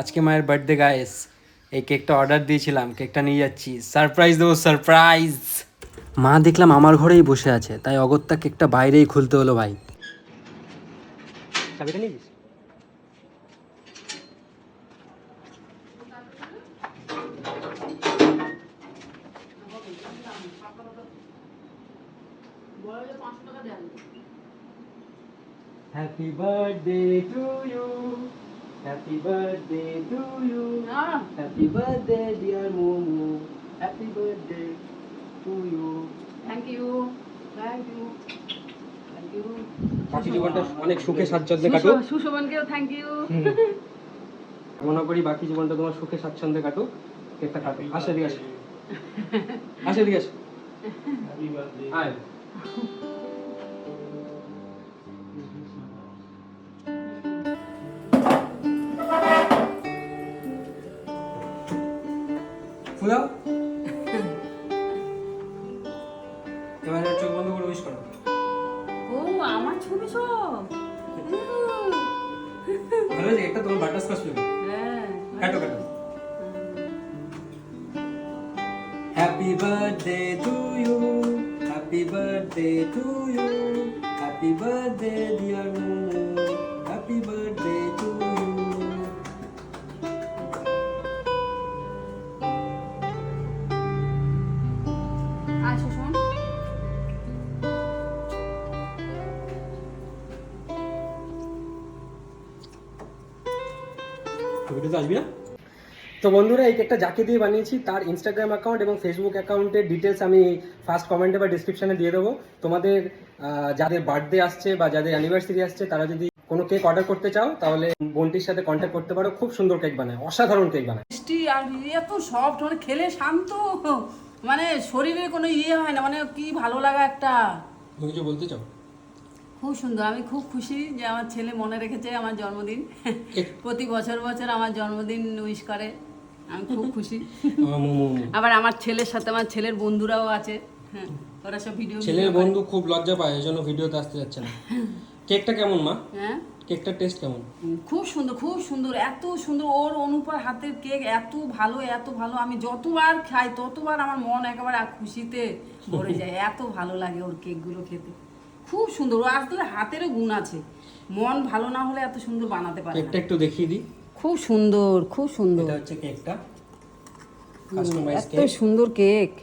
আজকে মায়ের birthday guys এই কেকটা অর্ডার দিয়েছিলাম কেকটা নিয়ে যাচ্ছি। সারপ্রাইজ দেবো সারপ্রাইজ মা দেখলাম আমার ঘরেই বসে আছে, তাই অগত্যা কেকটা বাইরেই খুলতে হলো ভাই। চাবিটা নিয়েছিস happy birthday to you happy birthday to you happy birthday dear Momo happy birthday to you thank you thank you thank you বাকি জীবনটা অনেক সুখে স্বাচ্ছন্দ্যে কাটুক। সুশোভনকেও থ্যাংক ইউ মনে করি বাকি জীবনটা তোমার সুখে স্বাচ্ছন্দ্যে কাটুক কেকটা কাটুক। আসে দিকে আসে। আসে দিকে আসে। ফুলাও এবারে চোখ বন্ধ করে উইশ করো। ও আমার ছবি সব। ভালো আছে একটা তোমার বাটার স্কচ হ্যাঁ কাটো কাটো। Happy birthday to you happy birthday to you happy birthday dear Momo happy birthday ভিডিওতে আসবি না? তো বন্ধুরা এই কেকটা যাকে দিয়ে বানিয়েছি তার ইনস্টাগ্রাম অ্যাকাউন্ট এবং ফেসবুক অ্যাকাউন্টের ডিটেলস আমি ফার্স্ট কমেন্টে বা ডিসক্রিপশনে দিয়ে দেবো। তোমাদের যাদের বার্থডে আসছে বা যাদের অ্যানিভার্সারি আসছে তারা যদি কোনো কেক অর্ডার করতে চাও তাহলে বোনটির সাথে কন্ট্যাক্ট করতে পারো। খুব সুন্দর কেক বানায় অসাধারণ কেক বানায়। মিষ্টি আর এত সফট মানে খেলে শান্ত। মানে শরীরে কোনো ইয়ে হয় না মানে কি ভালো লাগা একটা। তুমি কিছু বলতে চাও? খুব সুন্দর আমি খুব খুশি যে আমার ছেলে মনে রেখেছে আমার জন্মদিন। প্রতি বছর বছর আমার জন্মদিন উইশ করে আমি খুব খুশি। আবার আমার ছেলের সাথে আমার ছেলের বন্ধুরাও আছে হ্যাঁ ওরা সব ভিডিও ছেলের বন্ধু খুব লজ্জা পায় এই জন্য ভিডিওতে আসতে যাচ্ছে না। কেকটা কেমন মা? হ্যাঁ? কেকটার টেস্ট কেমন? খুব সুন্দর খুব সুন্দর এত সুন্দর। ওর অনুপার হাতের কেক এত ভালো এত ভালো। আমি যতবার খাই ততবার আমার মন একেবারে খুশিতে ভরে যায়। এত ভালো লাগে ওর কেকগুলো খেতে। খুব সুন্দর ও আসলে হাতেরও গুণ আছে। মন ভালো না হলে এত সুন্দর বানাতে পারে কেকটা একটু দেখিয়ে দিই। খুব সুন্দর খুব সুন্দর। এটা হচ্ছে কেকটা। কাস্টমাইজ এত কেক সুন্দর কেক।